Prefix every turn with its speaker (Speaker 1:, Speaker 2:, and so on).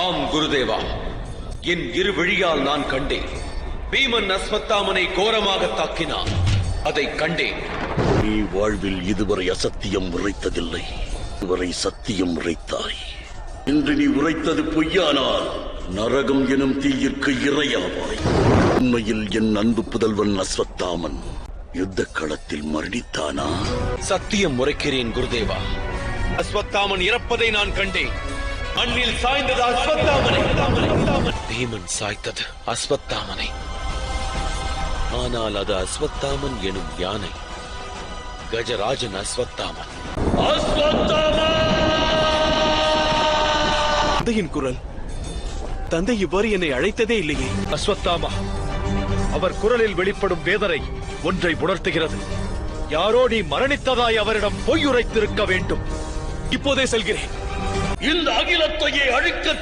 Speaker 1: ஆம் குருதேவா என் இரு விழியால் நான் கண்டேன். பீமன் அஸ்வத்தாமனை கோரமாக தாக்கினான். அதை கண்டேன்.
Speaker 2: நீ வாழ்வில் இதுவரை அசத்தியம் உரைத்ததில்லை. இதுவரை சத்தியம் உரைத்தாய். இன்று நீ உரைத்தது பொய்யானால் நரகம் எனும் தீயிற்கு இரையாவாய். உண்மையில் என் அன்பு புதல்வன் அஸ்வத்தாமன் யுத்த களத்தில் மரணித்தானா?
Speaker 1: சத்தியம் முறைக்கிறேன் குருதேவா. அஸ்வத்தாமன் இறப்பதை நான் கண்டேன். மண்ணில் சாய்ந்தது அஸ்வத்தாமனை பீமன் சாய்த்தது அஸ்வத்தாமனை ஆனால் அது அஸ்வத்தாமன் எனும் யானை. கஜராஜன் அஸ்வத்தாமன்!
Speaker 3: தந்தையின் குரல். தந்தை இவ்வாறு என்னை அழைத்ததே இல்லையே.
Speaker 4: அஸ்வத்தாமா அவர் குரலில் வெளிப்படும் வேதனை ஒன்றை உணர்த்துகிறது. யாரோ நீ மரணித்ததாய் அவரிடம் பொய் உரைத்திருக்க வேண்டும்.
Speaker 3: இப்போதே செல்கிறேன்.
Speaker 2: இந்த அகிலத்தையே அழிக்க